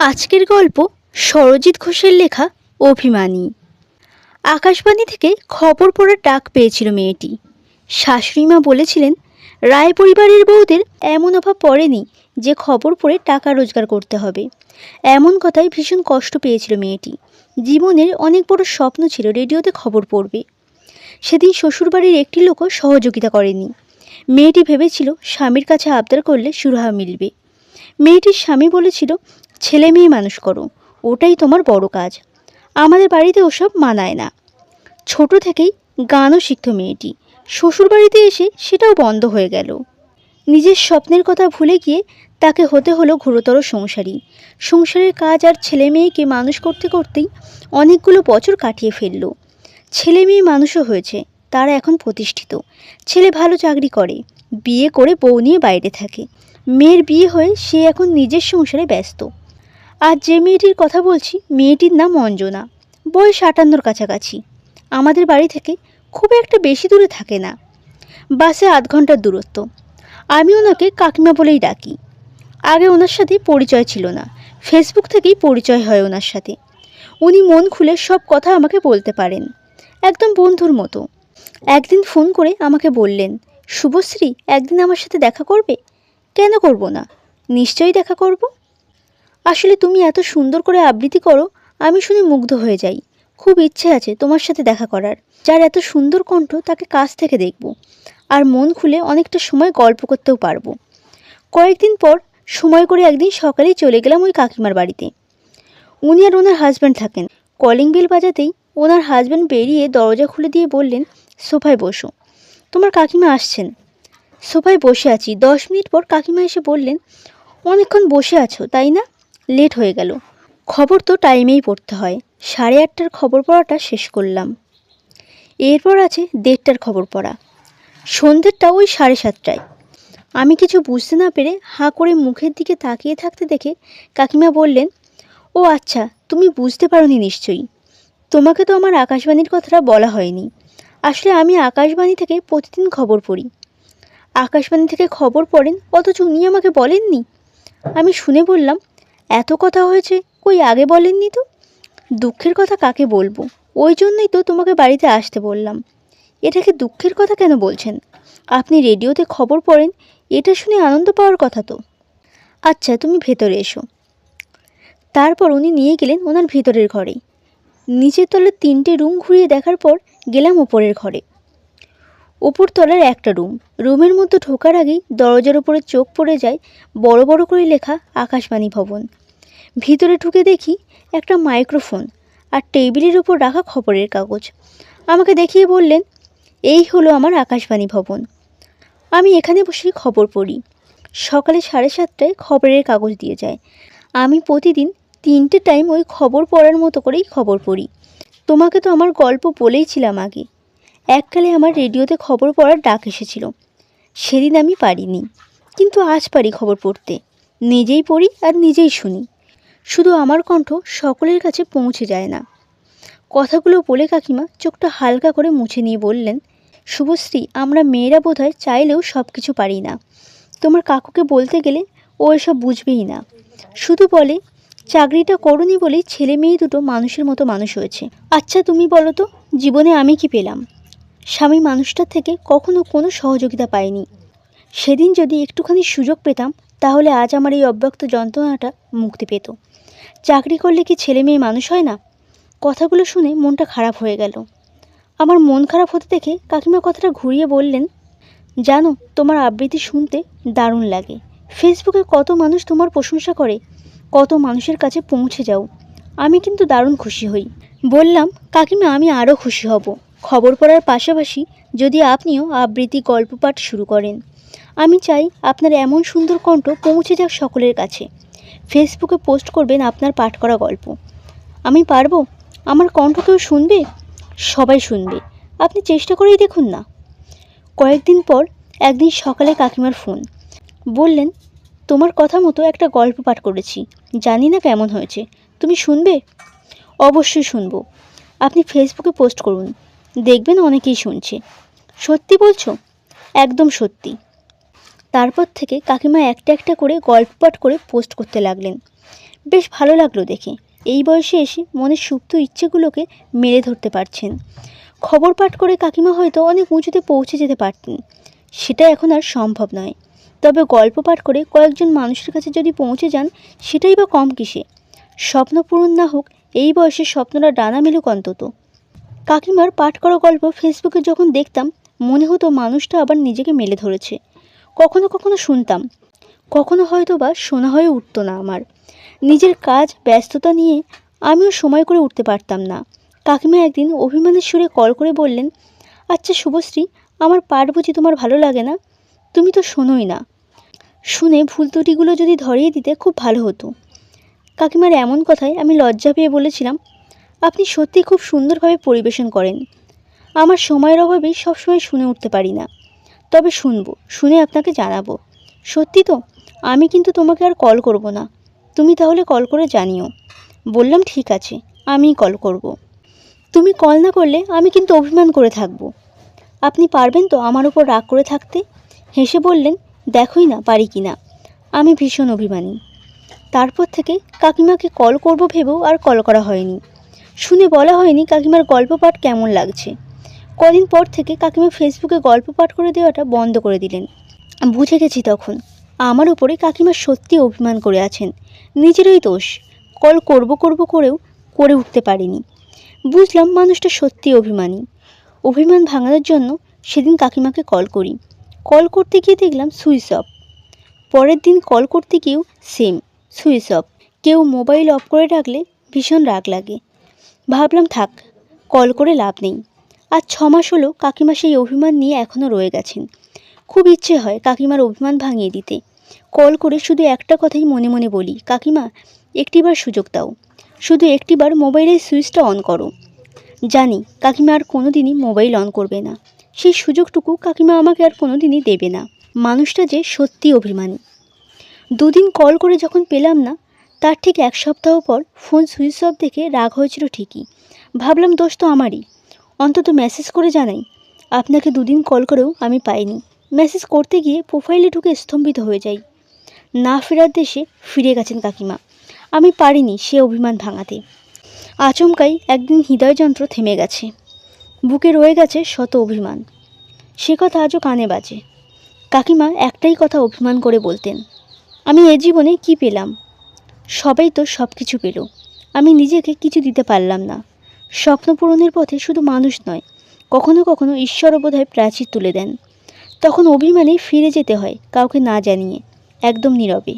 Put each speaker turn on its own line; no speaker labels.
আজকের গল্প সরজিৎ ঘোষের লেখা অভিমানী। আকাশবাণী থেকে খবর পড়ার ডাক পেয়েছিল মেয়েটি। শাশুড়িমা বলেছিলেন, রায় পরিবারের বউদের এমন অভাব পড়েনি যে খবর পড়ে টাকা রোজগার করতে হবে। এমন কথায় ভীষণ কষ্ট পেয়েছিল মেয়েটি। জীবনের অনেক বড় স্বপ্ন ছিল রেডিওতে খবর পড়বে। সেদিন শ্বশুরবাড়ির একটি লোকও সহযোগিতা করেনি। মেয়েটি ভেবেছিল, স্বামীর কাছে আবদার করলে সুরাহা মিলবে। মেয়েটির স্বামী বলেছিল ছেলে মেয়ে মানুষ করো, ওটাই তোমার বড় কাজ। আমাদের বাড়িতে ওসব মানায় না। ছোট থেকেই গানও শিখত মেয়েটি। শ্বশুরবাড়িতে এসে সেটাও বন্ধ হয়ে গেল। নিজের স্বপ্নের কথা ভুলে গিয়ে তাকে হতে হলো ঘোরতর সংসারী। সংসারের কাজ আর ছেলে মেয়েকে মানুষ করতে করতেই অনেকগুলো বছর কাটিয়ে ফেলল। ছেলে মেয়ে মানুষও হয়েছে, তারা এখন প্রতিষ্ঠিত। ছেলে ভালো চাকরি করে, বিয়ে করে বউ নিয়ে বাইরে থাকে। মেয়ের বিয়ে হয়ে সে এখন নিজের সংসারে ব্যস্ত। আর যে মেয়েটির কথা বলছি, মেয়েটির নাম অঞ্জনা। বয়স আটান্নর কাছাকাছি। আমাদের বাড়ি থেকে খুব একটা বেশি দূরে থাকে না। বাসে আধ ঘণ্টার দূরত্ব। আমি ওনাকে কাকিমা বলেই ডাকি। আগে ওনার সাথে পরিচয় ছিল না। ফেসবুক থেকেই পরিচয় হয় ওনার সাথে। উনি মন খুলে সব কথা আমাকে বলতে পারেন। একদম বন্ধুর মতো। একদিন ফোন করে আমাকে বললেন, শুভশ্রী, একদিন আমার সাথে দেখা করবে? কেন করব না? নিশ্চয়ই দেখা করব। আসলে তুমি এত সুন্দর করে আবৃত্তি করো, আমি শুনে মুগ্ধ হয়ে যাই। খুব ইচ্ছে আছে তোমার সাথে দেখা করার। যার এত সুন্দর কণ্ঠ তাকে কাছ থেকে দেখব। আর মন খুলে অনেকটা সময় গল্প করতেও পারব। কয়েকদিন পর সময় করে একদিন সকালেই চলে গেলাম ওই কাকিমার বাড়িতে। উনি আর ওনার হাজব্যান্ড থাকেন। কলিং বেল বাজাতেই ওনার হাজব্যান্ড বেরিয়ে দরজা খুলে দিয়ে বললেন, সোফায় বসো। তোমার কাকিমা আসছেন। সোফায় বসে আছি। দশ মিনিট পর কাকিমা এসে বললেন, অনেকক্ষণ বসে আছো, তাই না? লেট হয়ে গেল। খবর তো টাইমেই পড়তে হয়। সাড়ে আটটার খবর পড়াটা শেষ করলাম। এরপর আছে দেড়টার খবর পড়া। সন্ধ্যেরটা ওই সাড়ে সাতটায়। আমি কিছু বুঝতে না পেরে হাঁ করে মুখের দিকে তাকিয়ে থাকতে দেখে কাকিমা বললেন, ও আচ্ছা তুমি বুঝতে পারোনি নিশ্চয়ই। তোমাকে তো আমার আকাশবাণীর কথাটা বলা হয়নি। আসলে আমি আকাশবাণী থেকে প্রতিদিন খবর পড়ি। আকাশবাণী থেকে খবর পড়েন, অথচ উনি আমাকে বলেননি? আমি শুনে বললাম এত কথা হয়েছে, কই আগে বলেননি তো? দুঃখের কথা কাকে বলব? ওই জন্যই তো তোমাকে বাড়িতে আসতে বললাম। এটাকে দুঃখের কথা কেন বলছেন? আপনি রেডিওতে খবর পড়েন, এটা শুনে আনন্দ পাওয়ার কথা তো। আচ্ছা তুমি ভেতরে এসো। তারপর উনি নিয়ে গেলেন ওনার ভেতরের ঘরে নিচের তলার তিনটে রুম ঘুরিয়ে দেখার পর গেলাম ওপরের ঘরে। ওপর তলার একটা রুম। রুমের মধ্যে ঢোকার আগেই দরজার উপরে চোখ পড়ে যায় বড় বড় করে লেখা আকাশবাণী ভবন। ভিতরে ঢুকে দেখি একটা মাইক্রোফোন আর টেবিলের উপর রাখা খবরের কাগজ। আমাকে দেখিয়ে বললেন, এই হলো আমার আকাশবাণী ভবন। আমি এখানে বসেই খবর পড়ি। সকালে সাড়ে সাতটায় খবরের কাগজ দিয়ে যায়। আমি প্রতিদিন তিনটে টাইম ওই খবর পড়ার মতো করেই খবর পড়ি। তোমাকে তো আমার গল্প বলেইছিলাম আগে। এককালে আমার রেডিওতে খবর পড়ার ডাক এসেছিল। সেদিন আমি পারিনি, কিন্তু আজ পারি খবর পড়তে। নিজেই পড়ি আর নিজেই শুনি। শুধু আমার কণ্ঠ সকলের কাছে পৌঁছে যায় না। কথাগুলো বলে কাকিমা চোখটা হালকা করে মুছে নিয়ে বললেন, শুভশ্রী, আমরা মেয়েরা বোধহয় চাইলেও সব কিছু পারি না। তোমার কাকুকে বলতে গেলে ও এসব বুঝবেই না। শুধু বলে, চাকরিটা করনি বলেই ছেলে মেয়ে দুটো মানুষের মতো মানুষ হয়েছে। আচ্ছা তুমি বলো তো, জীবনে আমি কি পেলাম? স্বামী মানুষটার থেকে কখনো কোনো সহযোগিতা পাইনি সেদিন যদি একটুখানি সুযোগ পেতাম, তাহলে আজ আমার এই অব্যক্ত যন্ত্রণাটা মুক্তি পেত। চাকরি করলে কি ছেলে মেয়ে মানুষ হয় না? কথাগুলো শুনে মনটা খারাপ হয়ে গেল। আমার মন খারাপ হতে দেখে কাকিমা কথাটা ঘুরিয়ে বললেন, জানো, তোমার আবৃত্তি শুনতে দারুণ লাগে। ফেসবুকে কত মানুষ তোমার প্রশংসা করে, কত মানুষের কাছে পৌঁছে যাও। আমি কিন্তু দারুণ খুশি হই। বললাম, কাকিমা, আমি আরও খুশি হব। খবর পড়ার পাশাপাশি যদি আপনিও আবৃত্তি গল্প পাঠ শুরু করেন, আমি চাই আপনার এমন সুন্দর কণ্ঠ পৌঁছে যাক সকলের কাছে। ফেসবুকে পোস্ট করবেন আপনার পাঠ করা গল্প। আমি পারব? আমার কণ্ঠ কেউ শুনবে? সবাই শুনবে। আপনি চেষ্টা করেই দেখুন না। কয়েকদিন পর একদিন সকালে কাকিমার ফোন। বললেন, তোমার কথা মতো একটা গল্প পাঠ করেছি। জানি না কেমন হয়েছে। তুমি শুনবে? অবশ্যই শুনব। আপনি ফেসবুকে পোস্ট করুন। দেখবেন অনেকেই শুনছে। সত্যি বলছো? একদম সত্যি। তারপর থেকে কাকিমা একটা একটা করে গল্প পাঠ করে পোস্ট করতে লাগলেন। বেশ ভালো লাগল দেখে। এই বয়সে এসে মনের সুপ্ত ইচ্ছেগুলোকে মেরে ধরতে পারছেন। খবর পাঠ করে কাকিমা হয়তো অনেক উঁচুতে পৌঁছে যেতে পারতেন। সেটা এখন আর সম্ভব নয়। তবে গল্প পাঠ করে কয়েকজন মানুষের কাছে যদি পৌঁছে যান, সেটাই বা কম কিসে। স্বপ্ন পূরণ না হোক, এই বয়সে স্বপ্নটা ডানা মেলুক অন্তত। কাকিমার পাঠ করা গল্প ফেসবুকে যখন দেখতাম, মনে হতো মানুষটা আবার নিজেকে মেলে ধরেছে। কখনো কখনো শুনতাম, কখনো হয়তো বা শোনা হয়ে উঠতো না আমার। নিজের কাজ, ব্যস্ততা নিয়ে আমিও সময় করে উঠতে পারতাম না। কাকিমা একদিন অভিমানের সুরে কল করে বললেন আচ্ছা শুভশ্রী, আমার পাঠ বুঝি তোমার ভালো লাগে না? তুমি তো শোনোই না। শুনে ভুল ত্রুটিগুলো যদি ধরিয়ে দিতে খুব ভালো হতো। কাকিমার এমন কথায় আমি লজ্জা পেয়ে বলেছিলাম আপনি সত্যি খুব সুন্দরভাবে পরিবেশন করেন। আমার সময়ের অভাবেই সবসময় শুনে উঠতে পারি না। তবে শুনব, শুনে আপনাকে জানাব। সত্যি তো? আমি কিন্তু তোমাকে আর কল করব না। তুমি তাহলে কল করে জানিও। বললাম, ঠিক আছে, আমিই কল করব। তুমি কল না করলে আমি কিন্তু অভিমান করে থাকব। আপনি পারবেন তো আমার উপর রাগ করে থাকতে? হেসে বললেন, দেখোই না, পারি কি না। আমি ভীষণ অভিমানী। তারপর থেকে কাকিমাকে কল করব ভেবেও আর কল করা হয়নি। শুনে বলা হয়নি কাকিমার গল্প পাঠ কেমন লাগছে। কদিন পর থেকে কাকিমা ফেসবুকে গল্প পাঠ করে দেওয়াটা বন্ধ করে দিলেন। বুঝে গেছি তখন, আমার উপরে কাকিমা সত্যি অভিমান করে আছেন। নিজেরই দোষ, কল করব করব করেও করে উঠতে পারিনি। বুঝলাম মানুষটা সত্যি অভিমানী। অভিমান ভাঙানোর জন্য সেদিন কাকিমাকে কল করি। কল করতে গিয়ে দেখলাম সুইচ অফ। পরের দিন কল করতে গিয়েও সেম, সুইচ অফ। কেউ মোবাইল অফ করে রাখলে ভীষণ রাগ লাগে। ভাবলাম থাক, কল করে লাভ নেই। আজ ছ মাস হলো কাকিমা সেই অভিমান নিয়ে এখনও রয়ে গেছেন। খুব ইচ্ছে হয় কাকিমার অভিমান ভাঙিয়ে দিতে। কল করে শুধু একটা কথাই মনে মনে বলি, কাকিমা, একটিবার সুযোগ দাও। শুধু একটিবার মোবাইলের সুইচটা অন করো। জানি কাকিমা আর কোনো দিনই মোবাইল অন করবে না। সেই সুযোগটুকু কাকিমা আমাকে আর কোনো দিনই দেবে না। মানুষটা যে সত্যি অভিমানী। দুদিন কল করে যখন পেলাম না তার ঠিক এক সপ্তাহ পর ফোন সুইচ অফ দেখে রাগ হয়েছিল ঠিকই। ভাবলাম দোষ তো আমারই। অন্তত মেসেজ করে জানাই। আপনাকে দুদিন কল করেও আমি পাইনি। মেসেজ করতে গিয়ে প্রোফাইলে ঢুকে স্তম্ভিত হয়ে যাই। না ফেরার দেশে ফিরে গেছেন কাকিমা। আমি পারিনি সে অভিমান ভাঙাতে। আচমকাই একদিন হৃদয়যন্ত্র থেমে গেছে। বুকে রয়ে গেছে শত অভিমান। সে কথা আজও কানে বাজে। কাকিমা একটাই কথা অভিমান করে বলতেন, আমি এ জীবনে কি পেলাম? সবাই তো সব কিছু পেল। আমি নিজেকে কিছু দিতে পারলাম না। স্বপ্ন পূরণের পথে শুধু মানুষ নয়, কখনো কখনো ঈশ্বরও বোধহয় প্রাচীর তুলে দেন। তখন অভিমানে ফিরে যেতে হয় কাউকে না জানিয়ে, একদম নীরবে।